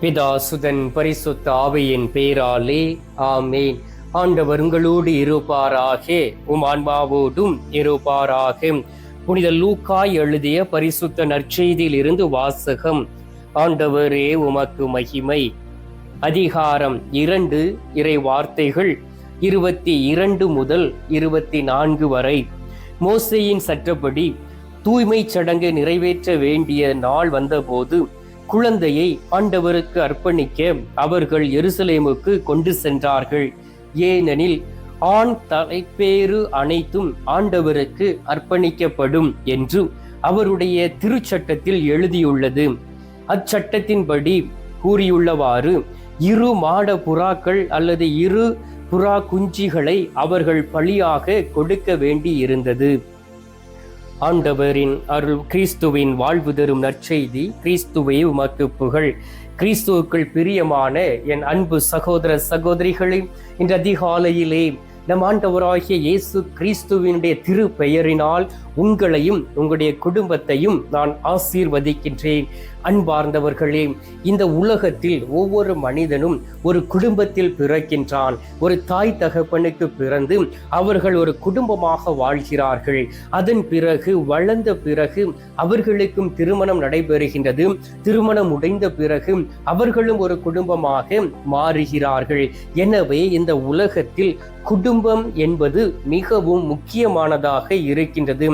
பிதா சுதன் பரிசுத்த ஆவையின் பேராலே ஆமேன். ஆண்டவர் உங்களோடு இருப்பாராக உம் ஆன்மாவோடும் இருப்பாராக. புனித லூக்காய் எழுதிய பரிசுத்த நற்செய்தியில் இருந்து வாசகம். ஆண்டவரே உமக்கு மகிமை. அதிகாரம் இரண்டு இறை வார்த்தைகள் இருபத்தி இரண்டு முதல் இருபத்தி நான்கு வரை. மோசையின் சட்டப்படி தூய்மை சடங்கு நிறைவேற்ற வேண்டிய நாள் வந்தபோது குழந்தையை ஆண்டவருக்கு அர்ப்பணிக்க அவர்கள் எருசலேமுக்கு கொண்டு சென்றார்கள். ஏனெனில் ஆண் தலைப்பேறு அனைத்தும் ஆண்டவருக்கு அர்ப்பணிக்கப்படும் என்று அவருடைய திருச்சட்டத்தில் எழுதியுள்ளது. அச்சட்டத்தின்படி கூறியுள்ளவாறு இரு மாட புறாக்கள் அல்லது இரு புறா குஞ்சிகளை அவர்கள் பலியாக கொடுக்க வேண்டி இருந்தது ஆண்டவரின் அருள் கிறிஸ்துவின் வாழ்வு தரும் நற்செய்தி கிறிஸ்துவை உமக்கு புகழ். கிறிஸ்துவுக்குள் பிரியமான என் அன்பு சகோதர சகோதரிகளே இன்று அதிகாலையிலே நம் ஆண்டவராகிய இயேசு கிறிஸ்துவினுடைய திரு பெயரினால் உங்களையும் உங்களுடைய குடும்பத்தையும் நான் ஆசீர்வதிக்கின்றேன். அன்பார்ந்தவர்களே இந்த உலகத்தில் ஒவ்வொரு மனிதனும் ஒரு குடும்பத்தில் பிறக்கின்றான். ஒரு தாய் தகப்பனுக்கு பிறந்து அவர்கள் ஒரு குடும்பமாக வாழ்கிறார்கள். அதன் பிறகு வளர்ந்த பிறகு அவர்களுக்கும் திருமணம் நடைபெறுகின்றது. திருமணம் உடைந்த பிறகு அவர்களும் ஒரு குடும்பமாக மாறுகிறார்கள். எனவே இந்த உலகத்தில் குடும்பம் என்பது மிகவும் முக்கியமானதாக இருக்கின்றது.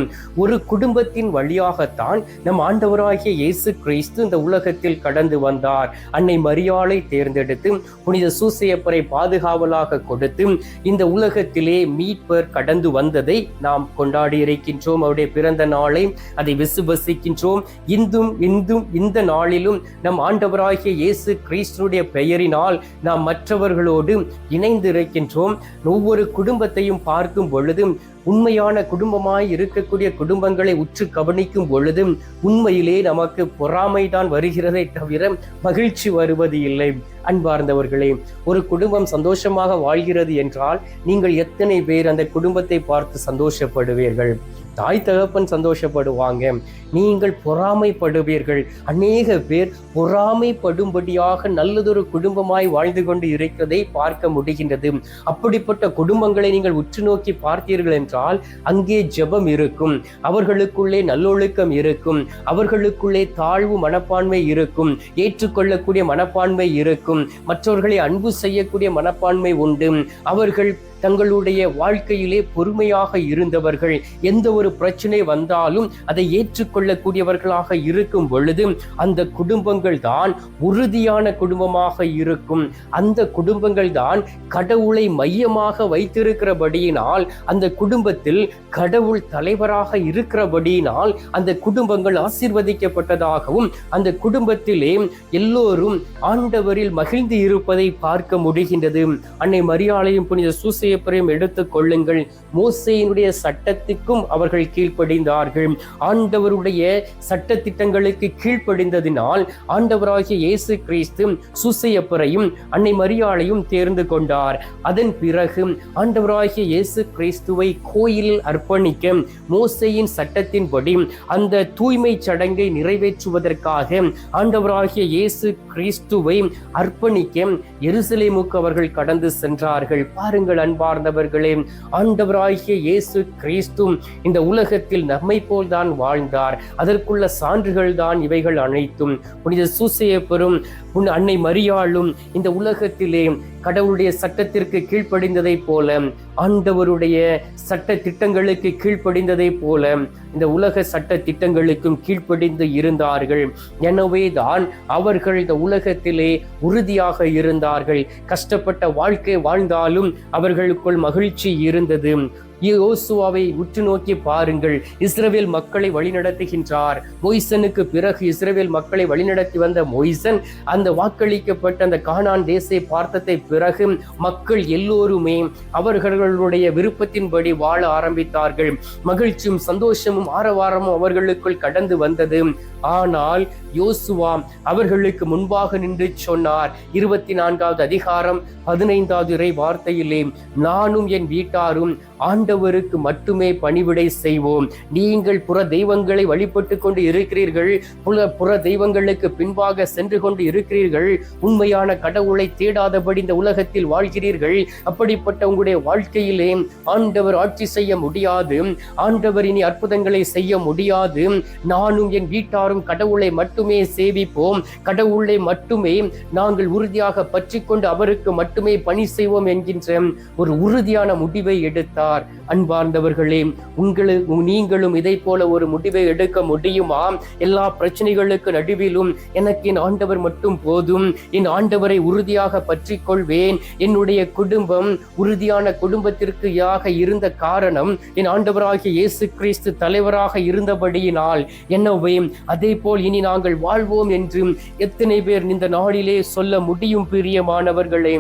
ஒரு குடும்பத்தின் வழியாகத்தான் நம் ஆண்டவராகிய இயேசு கிறிஸ்து இந்த உலகத்தில் கடந்து வந்தார். அன்னை மரியாளை தேர்ந்தெடுத்து புனித சூசையப்பரை பாதுகாவலாக கொடுத்து இந்த உலகத்திலே மீட்பர் கடந்து வந்ததை நாம் கொண்டாடி இருக்கின்றோம் அவருடைய பிறந்த நாளை அதை விசுவசிக்கின்றோம். இந்தும் இந்தும் இந்த நாளிலும் நம் ஆண்டவராகிய இயேசு கிறிஸ்துடைய பெயரினால் நாம் மற்றவர்களோடு இணைந்து இருக்கின்றோம் ஒவ்வொரு குடும்பத்தையும் பார்க்கும் பொழுதும் உண்மையான குடும்பமாய் இருக்கக்கூடிய குடும்பங்களை உற்று கவனிக்கும் பொழுதும் உண்மையிலே நமக்கு பொறாமைதான் வருகிறதை தவிர மகிழ்ச்சி வருவது இல்லை. அன்பார்ந்தவர்களே ஒரு குடும்பம் சந்தோஷமாக வாழ்கிறது என்றால் நீங்கள் எத்தனை பேர் அந்த குடும்பத்தை பார்த்து சந்தோஷப்படுவீர்கள்? தாய் தகப்பன் சந்தோஷப்படுவாங்க. நீங்கள் பொறாமைப்படுவீர்கள். அநேக பேர் பொறாமைப்படும்படியாக நல்லதொரு குடும்பமாய் வாழ்ந்து கொண்டு இருக்கிறதை பார்க்க முடிகின்றது. அப்படிப்பட்ட குடும்பங்களை நீங்கள் உற்று நோக்கி பார்த்தீர்கள் என்றால் அங்கே ஜெபம் இருக்கும். அவர்களுக்குள்ளே நல்லொழுக்கம் இருக்கும். அவர்களுக்குள்ளே தாழ்வு மனப்பான்மை இருக்கும். ஏற்றுக்கொள்ளக்கூடிய மனப்பான்மை இருக்கும். மற்றவர்களை அன்பு செய்யக்கூடிய மனப்பான்மை உண்டு. அவர்கள் தங்களுடைய வாழ்க்கையிலே பொறுமையாக இருந்தவர்கள். எந்த ஒரு பிரச்சனை வந்தாலும் அதை ஏற்றுக்கொள்ளக்கூடியவர்களாக இருக்கும் பொழுது அந்த குடும்பங்கள் தான் உறுதியான குடும்பமாக இருக்கும். அந்த குடும்பங்கள் தான் கடவுளை மையமாக வைத்திருக்கிறபடியினால் அந்த குடும்பத்தில் கடவுள் தலைவராக இருக்கிறபடியினால் அந்த குடும்பங்கள் ஆசீர்வதிக்கப்பட்டதாகவும் அந்த குடும்பத்திலே எல்லோரும் ஆண்டவரில் மகிழ்ந்து இருப்பதை பார்க்க முடிகின்றது. அன்னை மரியாளையும் புனித சூசை சூசையப்பரையும் எடுத்துக் கொள்ளுங்கள். மோசையினுடைய சட்டத்துக்கும் அவர்கள் கீழ்ப்படிந்தார்கள். ஆண்டவருடைய சட்டத்திட்டங்களுக்கு கீழ்ப்படிந்ததினால் ஆண்டவராகிய இயேசு கிறிஸ்து சுசையப்பரையும் அன்னை மரியாளையும் தேர்ந்து கொண்டார். அதன் பிறகு ஆண்டவராகிய இயேசு கிறிஸ்துவை கோயிலில் அர்ப்பணிக்க மோசையின் சட்டத்தின்படி அந்த தூய்மை சடங்கை நிறைவேற்றுவதற்காக ஆண்டவராகிய இயேசு கிறிஸ்துவை அர்ப்பணிக்க எருசலேமுக்கு அவர்கள் கடந்து சென்றார்கள். பாருங்கள் அன்பா அன்பார்ந்தவர்களே ஆண்டவராகிய இயேசு கிறிஸ்தும் இந்த உலகத்தில் நம்மை போல்தான் வாழ்ந்தார். அதற்குள்ள சான்றுகள் தான் இவைகள் அனைத்தும். புனித சூசையப்பெரும் உன் அன்னை மரியாளும் இந்த உலகத்திலே கடவுளுடைய சட்டத்திற்கு கீழ்ப்படிந்ததை போல ஆண்டவருடைய சட்ட திட்டங்களுக்கு கீழ்ப்படிந்ததை போல இந்த உலக சட்ட திட்டங்களுக்கும் கீழ்ப்படிந்து இருந்தார்கள். எனவே தான் அவர்கள் இந்த உலகத்திலே உறுதியாக இருந்தார்கள். கஷ்டப்பட்ட வாழ்க்கை வாழ்ந்தாலும் அவர்களுக்குள் மகிழ்ச்சி இருந்தது. யோசுவாவை உற்று நோக்கி பாருங்கள். இஸ்ரவேல் மக்களை வழிநடத்துகின்றார். மொய்சனுக்கு பிறகு இஸ்ரவேல் மக்களை வழிநடத்தி வந்த மொய்சன் அந்த வாக்களிக்கப்பட்ட அந்த கானான் தேசை பார்த்ததை பிறகு மக்கள் எல்லோருமே அவர்களுடைய விருப்பத்தின்படி வாழ ஆரம்பித்தார்கள். மகிழ்ச்சியும் சந்தோஷமும் ஆரவாரமும் அவர்களுக்குள் கடந்து வந்தது. ஆனால் யோசுவா அவர்களுக்கு முன்பாக நின்று சொன்னார். இருபத்தி நான்காவது அதிகாரம் பதினைந்தாவது இறை வார்த்தையிலே நானும் என் வீட்டாரும் ஆண்ட ஆண்டவருக்கு மட்டுமே பணிவிடை செய்வோம். நீங்கள் புற தெய்வங்களை வழிபட்டு கொண்டு இருக்கிறீர்கள். புற புற தெய்வங்களுக்கு பின்பாக சென்று கொண்டு இருக்கிறீர்கள். உண்மையான கடவுளை தேடாதபடி இந்த உலகத்தில் வாழ்கிறீர்கள். அப்படிப்பட்ட உங்களுடைய வாழ்க்கையிலே ஆண்டவர் ஆட்சி செய்ய முடியாது. ஆண்டவர் இனி அற்புதங்களை செய்ய முடியாது. நானும் என் வீட்டாரும் கடவுளை மட்டுமே சேவிப்போம். கடவுளை மட்டுமே நாங்கள் உறுதியாக பற்றி கொண்டு அவருக்கு மட்டுமே பணி செய்வோம் என்கின்ற ஒரு உறுதியான முடிவை எடுத்தார். அன்பார்ந்தவர்களே உங்களுக்கு நீங்களும் இதை போல ஒரு முடிவை எடுக்க முடியுமா? எல்லா பிரச்சனைகளுக்கு நடுவிலும் எனக்கு என் ஆண்டவர் மட்டும் போதும். என் ஆண்டவரை உறுதியாக பற்றி கொள்வேன் என்னுடைய குடும்பம் உறுதியான குடும்பத்திற்கு யாக இருந்த காரணம் என் ஆண்டவராகிய இயேசு கிறிஸ்து தலைவராக இருந்தபடியினால். என்னவே அதே போல் இனி நாங்கள் வாழ்வோம் என்று எத்தனை பேர் இந்த நாளிலே சொல்ல முடியும் பிரியமானவர்களே.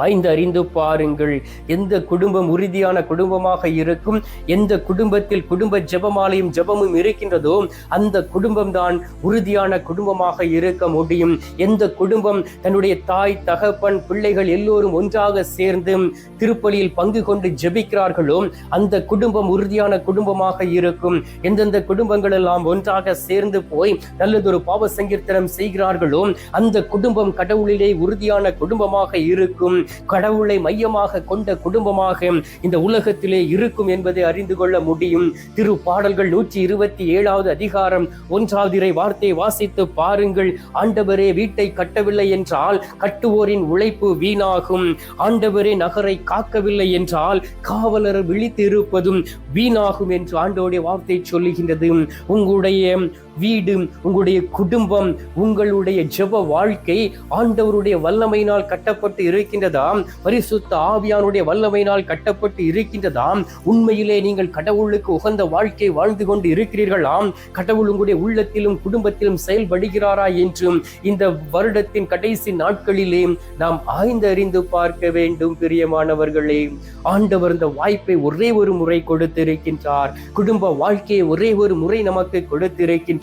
ஆய்ந்து அறிந்து பாருங்கள். எந்த குடும்பம் உறுதியான குடும்பமாக இருக்கும் எந்த குடும்பத்தில் குடும்ப ஜெபமாலையும் ஜெபமும் இருக்கின்றதோ அந்த குடும்பம் தான் உறுதியான குடும்பமாக இருக்க முடியும். எந்த குடும்பம் தன்னுடைய தாய் தகப்பன் பிள்ளைகள் எல்லோரும் ஒன்றாக சேர்ந்து திருப்பலியில் பங்கு கொண்டு ஜெபிக்கிறார்களோ அந்த குடும்பம் உறுதியான குடும்பமாக இருக்கும். எந்தெந்த குடும்பங்கள் எல்லாம் ஒன்றாக சேர்ந்து போய் நல்லதொரு பாவ சங்கீர்த்தனம் செய்கிறார்களோ அந்த குடும்பம் கடவுளிலே உறுதியான குடும்பமாக இருக்கும். கடவுளை மையமாக கொண்ட குடும்பமாக இந்த உலகத்திலே இருக்கும் என்பதை அறிந்து கொள்ள முடியும். திரு பாடல்கள் நூற்றி இருபத்தி ஏழாவது அதிகாரம் ஒன்றாவதிரை வார்த்தையை வாசித்து பாருங்கள். ஆண்டவரே வீட்டை கட்டவில்லை என்றால் கட்டுவோரின் உழைப்பு வீணாகும். ஆண்டவரே நகரை காக்கவில்லை என்றால் காவலர் விழித்து இருப்பதும் வீணாகும் என்று ஆண்டோடைய வார்த்தை சொல்லுகின்றது. உங்களுடைய வீடு உங்களுடைய குடும்பம் உங்களுடைய ஜெப வாழ்க்கை ஆண்டவருடைய வல்லமையினால் கட்டப்பட்டு இருக்கின்றதாம் பரிசுத்த ஆவியானுடைய வல்லமையினால் கட்டப்பட்டு இருக்கின்றதாம் உண்மையிலே நீங்கள் கடவுளுக்கு உகந்த வாழ்க்கை வாழ்ந்து கொண்டு இருக்கிறீர்களாம். கடவுள் உங்களுடைய உள்ளத்திலும் குடும்பத்திலும் செயல்படுகிறாரா என்றும் இந்த வருடத்தின் கடைசி நாட்களிலே நாம் ஆய்ந்து அறிந்து பார்க்க வேண்டும் பிரியமானவர்களே. ஆண்டவர் இந்த வாய்ப்பை ஒரே ஒரு முறை கொடுத்திருக்கின்றார். குடும்ப வாழ்க்கையை ஒரே ஒரு முறை நமக்கு கொடுத்திருக்கின்றார்.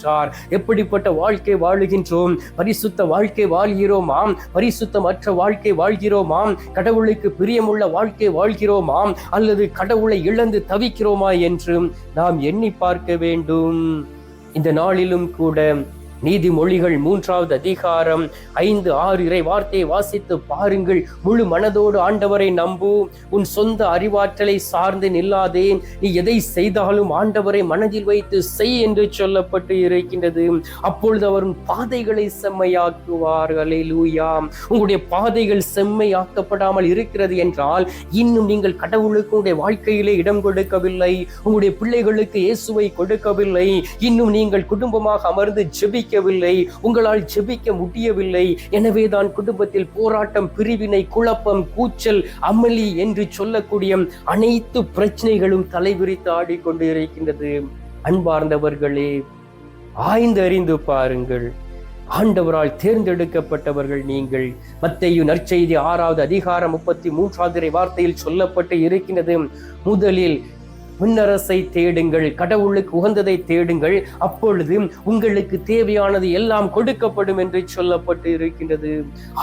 எப்படிப்பட்ட வாழ்க்கை வாழுகின்றோம்? பரிசுத்த வாழ்க்கை வாழ்கிறோமாம்? பரிசுத்தமற்ற வாழ்க்கை வாழ்கிறோமாம்? கடவுளுக்கு பிரியமுள்ள வாழ்க்கை வாழ்கிறோமாம்? அல்லது கடவுளை இழந்து தவிக்கிறோமா என்று நாம் எண்ணி பார்க்க வேண்டும். இந்த நாளிலும் கூட நீதிமொழிகள் மூன்றாவது அதிகாரம் ஐந்து ஆறு இறை வார்த்தையை வாசித்து பாருங்கள். முழு மனதோடு ஆண்டவரை நம்பு. உன் சொந்த அறிவாற்றலை சார்ந்து நில்லாதே. நீ எதை செய்தாலும் ஆண்டவரை மனதில் வைத்து செய் என்று சொல்லப்பட்டு இருக்கின்றது. அப்பொழுது அவர் பாதைகளை செம்மையாக்குவார். அலையிலூயா உங்களுடைய பாதைகள் செம்மையாக்கப்படாமல் இருக்கிறது என்றால் இன்னும் நீங்கள் கடவுளுக்கு உங்களுடைய வாழ்க்கையிலே இடம் கொடுக்கவில்லை. உங்களுடைய பிள்ளைகளுக்கு இயேசுவை கொடுக்கவில்லை. இன்னும் நீங்கள் குடும்பமாக அமர்ந்து ஜெபிக்கவில்லை. உங்களால் ஜெபிக்க முடியவில்லை. எனவே தான் குடும்பத்தில் போராட்டம் பிரிவினை குழப்பம் கூச்சல் அமளி என்று சொல்லக்கூடிய அனைத்து பிரச்சனைகளும் தலைவிரித்து ஆடிக்கொண்டு இருக்கின்றது. அன்பார்ந்தவர்களே ஆய்ந்து அறிந்து பாருங்கள். ஆண்டவரால் தேர்ந்தெடுக்கப்பட்டவர்கள் நீங்கள். மத்தையு நற்செய்தி ஆறாவது அதிகாரம் முப்பத்தி மூன்றாவது வார்த்தையில் சொல்லப்பட்டு இருக்கின்றது. முதலில் முன்னரசை தேடுங்கள் கடவுளுக்கு உகந்ததை தேடுங்கள். அப்பொழுது உங்களுக்கு தேவையானது எல்லாம் கொடுக்கப்படும் என்று சொல்லப்பட்டு இருக்கின்றது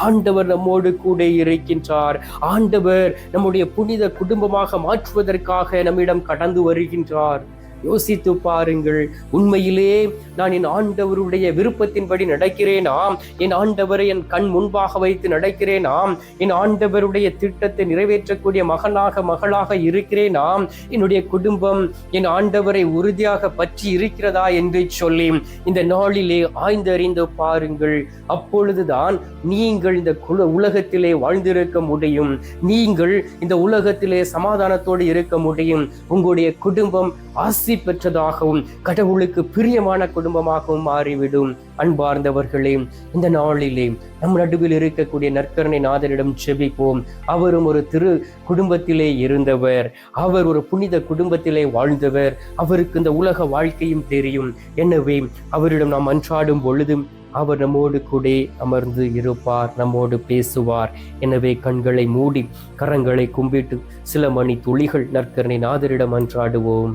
ஆண்டவர் நம்மோடு கூட இருக்கின்றார். ஆண்டவர் நம்முடைய புனித குடும்பமாக மாற்றுவதற்காக நம்மிடம் கடந்து வருகின்றார். யோசித்து பாருங்கள். உண்மையிலே நான் என் ஆண்டவருடைய விருப்பத்தின்படி நடக்கிறேனாம். என் ஆண்டவரை என் கண் முன்பாக வைத்து நடக்கிறேனாம். என் ஆண்டவருடைய திட்டத்தை நிறைவேற்றக்கூடிய மகனாக மகளாக இருக்கிறேனாம். என்னுடைய குடும்பம் என் ஆண்டவரை உறுதியாக பற்றி இருக்கிறதா என்று சொல்லி இந்த நாளிலே ஆய்ந்தறிந்து பாருங்கள். அப்பொழுதுதான் நீங்கள் இந்த குல உலகத்திலே வாழ்ந்திருக்க முடியும். நீங்கள் இந்த உலகத்திலே சமாதானத்தோடு இருக்க முடியும். உங்களுடைய குடும்பம் ஆசை பெற்றதாகவும் கடவுளுக்கு பிரியமான குடும்பமாகவும் மாறிவிடும். அன்பார்ந்தவர்களே இந்த நாளிலே நம் நடுவில் இருக்கக்கூடிய நற்கரணை நாதரிடம் செபிப்போம். அவரும் ஒரு திரு குடும்பத்திலே இருந்தவர். அவர் ஒரு புனித குடும்பத்திலே வாழ்ந்தவர். அவருக்கு இந்த உலக வாழ்க்கையும் தெரியும். எனவே அவரிடம் நாம் அன்றாடும் பொழுதும் அவர் நம்மோடு கூட அமர்ந்து இருப்பார் நம்மோடு பேசுவார். எனவே கண்களை மூடி கரங்களை கும்பிட்டு சில மணி துளிகள் நற்கரணை நாதரிடம் அன்றாடுவோம்.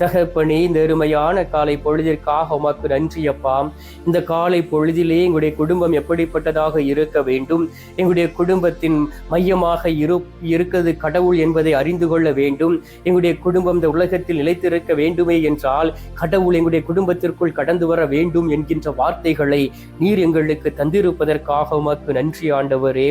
தகப்பனே இந்த அருமையான காலை பொழுதிற்காக உமக்கு நன்றி அப்பா. இந்த காலை பொழுதிலே எங்களுடைய குடும்பம் எப்படிப்பட்டதாக இருக்க வேண்டும்? எங்களுடைய குடும்பத்தின் மையமாக இரு இருக்கிறது கடவுள் என்பதை அறிந்து கொள்ள வேண்டும். எங்களுடைய குடும்பம் இந்த உலகத்தில் நிலைத்திருக்க வேண்டுமே என்றால் கடவுள் எங்களுடைய குடும்பத்திற்குள் கடந்து வர வேண்டும் என்கின்ற வார்த்தைகளை நீர் எங்களுக்கு தந்திருப்பதற்காக உமக்கு நன்றி ஆண்டவரே.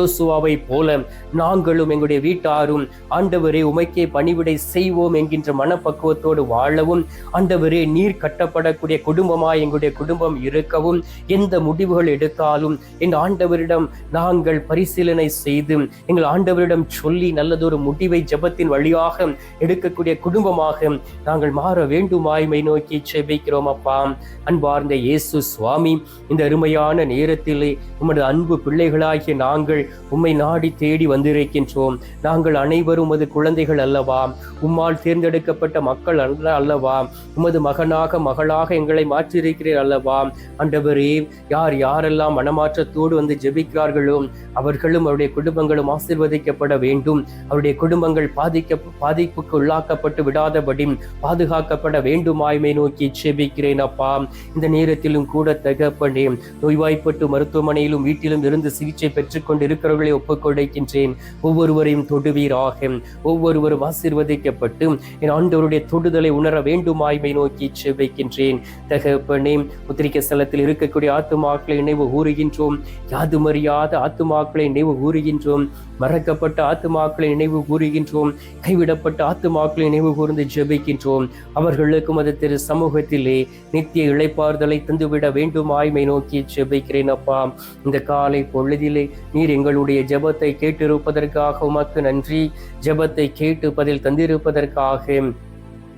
யோசுவாவை போல நாங்களும் எங்களுடைய வீட்டாரும் ஆண்டவரே உமைக்கே பணிவிடை செய்வோம் என்கின்ற மனப்பக்குவத்தோடு வாழவும். ஆண்டவரே நீர் கட்டப்படக்கூடிய குடும்பமாய் எங்களுடைய குடும்பம் இருக்கவும். எந்த முடிவுகள் எடுத்தாலும் என் ஆண்டவரிடம் நாங்கள் பரிசீலனை செய்து எங்கள் ஆண்டவரிடம் சொல்லி நல்லதொரு முடிவை ஜபத்தின் வழியாக எடுக்கக்கூடிய குடும்பமாக நாங்கள் மாற வேண்டுமாய்மை நோக்கி செபிக்கிறோம் அப்பா. அன்பார்ந்த இயேசு சுவாமி இந்த அருமையான நேரத்திலே உமது அன்பு பிள்ளைகளாகிய நாங்கள் உம்மை நாடி தேடி வந்திருக்கின்றோம். நாங்கள் அனைவரும் உமது குழந்தைகள் அல்லவா? உம்மால் தேர்ந்தெடுக்கப்பட்ட மக்கள் அல்ல அல்லவா? உமது மகனாக மகளாக எங்களை மாற்றியிருக்கிறீர் அல்லவா? அண்டபரே யார் யாரெல்லாம் மனமாற்றத்தோடு வந்து ஜெபிக்கிறார்களோ அவர்களும் அவருடைய குடும்பங்களும் ஆசீர்வதிக்கப்பட வேண்டும். அவருடைய குடும்பங்கள் பாதிக்க பாதிப்புக்கு உள்ளாக்கப்பட்டு விடாதபடி பாதுகாக்கப்பட வேண்டுமாய்மை நோக்கி ஜெபிக்கிறேன் அப்பா. இந்த நேரத்திலும் கூட தகப்பனே நோய்வாய்ப்பட்டு மருத்துவமனையிலும் வீட்டிலும் இருந்து சிகிச்சை பெற்றுக்கொண்டு இருக்கிறவர்களை ஒப்புக்கொடுக்கின்றேன் ஒவ்வொருவரையும் தொடுவீராக. ஒவ்வொருவரும் ஆசீர்வதிக்கப்பட்டு என் ஆண்டவருடைய தொடு தூண்டுதலை உணர வேண்டுமாய்மை நோக்கி செபிக்கின்றேன் தகப்பனே உத்திரிக்க ஸ்தலத்தில் இருக்கக்கூடிய ஆத்துமாக்களை நினைவு கூறுகின்றோம். யாதுமறியாத ஆத்துமாக்களை நினைவு கூறுகின்றோம். மறக்கப்பட்ட ஆத்துமாக்களை நினைவு கூறுகின்றோம். கைவிடப்பட்ட ஆத்துமாக்களை நினைவு கூர்ந்து ஜெபிக்கின்றோம். அவர்களுக்கும் அது திரு சமூகத்திலே நித்திய இழைப்பாறுதலை தந்துவிட வேண்டுமாய்மை நோக்கி ஜெபிக்கிறேன் அப்பா. இந்த காலை பொழுதிலே நீர் எங்களுடைய ஜெபத்தை கேட்டிருப்பதற்காக உமக்கு நன்றி. ஜெபத்தை கேட்டு பதில் தந்திருப்பதற்காக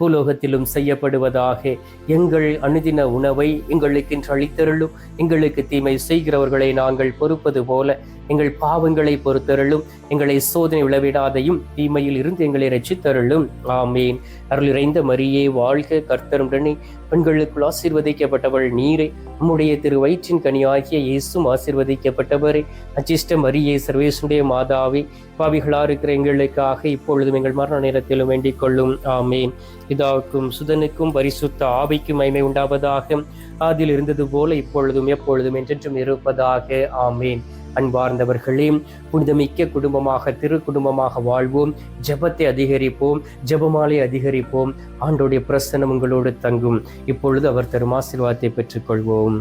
பூலோகத்திலும் செய்யப்படுவதாக எங்கள் அனுதின உணவை எங்களுக்கு இன்று அளித்தருளும். எங்களுக்கு தீமை செய்கிறவர்களை நாங்கள் பொறுப்பது போல எங்கள் பாவங்களை பொறுத்தருளும். எங்களை சோதனை விளைவிடாதையும் தீமையில் இருந்து எங்களை ரசித்தருளும் ஆமேன். அருள் இறைந்த மரியே வாழ்க கர்த்தருடனே பெண்களுக்குள் ஆசீர்வதிக்கப்பட்டவள் நீரே. உம்முடைய திரு வயிற்றின் கனியாகிய இயேசும் ஆசீர்வதிக்கப்பட்டவரே. அச்சிஷ்ட மரியே சர்வேசுடைய மாதாவே பாவிகளா இருக்கிற எங்களுக்காக இப்பொழுதும் எங்கள் மரண நேரத்திலும் வேண்டிக் கொள்ளும். ஆமேன். பிதாவுக்கும் சுதனுக்கும் பரிசுத்த ஆவிக்கும் மைமை உண்டாவதாக. அதில் இருந்தது போல இப்பொழுதும் எப்பொழுதும் என்றென்றும் இருப்பதாக. ஆமேன். அன்பார்ந்தவர்களே புனிதமிக்க குடும்பமாக திரு குடும்பமாக வாழ்வோம். ஜெபத்தை அதிகரிப்போம் ஜெபமாலை அதிகரிப்போம். ஆண்டோடைய பிரசனம் உங்களோடு தங்கும். இப்பொழுது அவர் தரும் ஆசீர்வாதத்தை பெற்றுக்கொள்வோம்.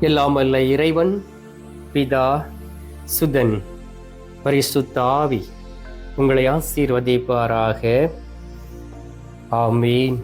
எல்லாம் அல்ல இறைவன் பிதா சுதன் பரிசுத்தாவி உங்களை ஆசீர்வதிப்பாராக. ஆமீன்.